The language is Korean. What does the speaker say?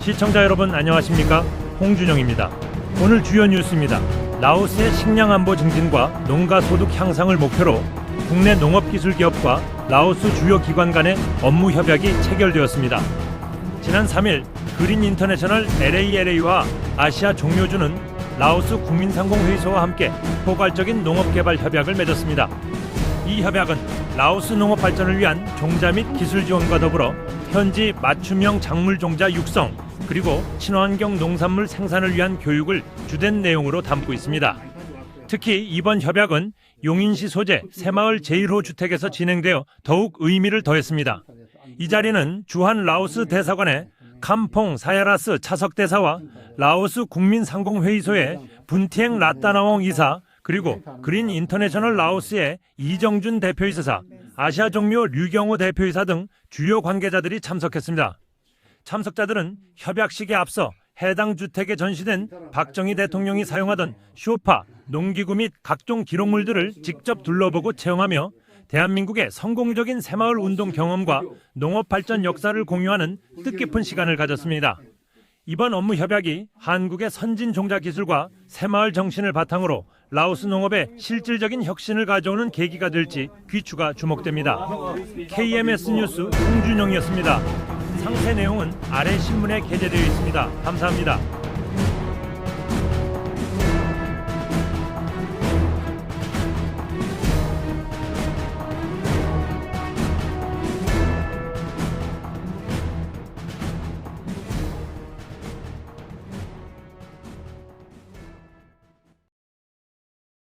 시청자 여러분 안녕하십니까? 홍준영입니다. 오늘 주요 뉴스입니다. 라오스의 식량 안보 증진과 농가 소득 향상을 목표로 국내 농업기술 기업과 라오스 주요 기관 간의 업무 협약이 체결되었습니다. 지난 3일 그린 인터내셔널 LALA와 아시아 종료주는 라오스 국민상공회의소와 함께 포괄적인 농업개발 협약을 맺었습니다. 이 협약은 라오스 농업 발전을 위한 종자 및 기술 지원과 더불어 현지 맞춤형 작물 종자 육성 그리고 친환경 농산물 생산을 위한 교육을 주된 내용으로 담고 있습니다. 특히 이번 협약은 용인시 소재 새마을 제1호 주택에서 진행되어 더욱 의미를 더했습니다. 이 자리는 주한 라오스 대사관의 캄퐁 사야라스 차석 대사와 라오스 국민상공회의소의 분티엥 라따나웡 이사 그리고 그린 인터내셔널 라오스의 이정준 대표이사사, 아시아 종묘 류경호 대표이사 등 주요 관계자들이 참석했습니다. 참석자들은 협약식에 앞서 해당 주택에 전시된 박정희 대통령이 사용하던 쇼파, 농기구 및 각종 기록물들을 직접 둘러보고 체험하며 대한민국의 성공적인 새마을 운동 경험과 농업 발전 역사를 공유하는 뜻깊은 시간을 가졌습니다. 이번 업무 협약이 한국의 선진 종자 기술과 새마을 정신을 바탕으로 라오스 농업에 실질적인 혁신을 가져오는 계기가 될지 귀추가 주목됩니다. KMS 뉴스 홍준영이었습니다. 상세 내용은 아래 신문에 게재되어 있습니다. 감사합니다.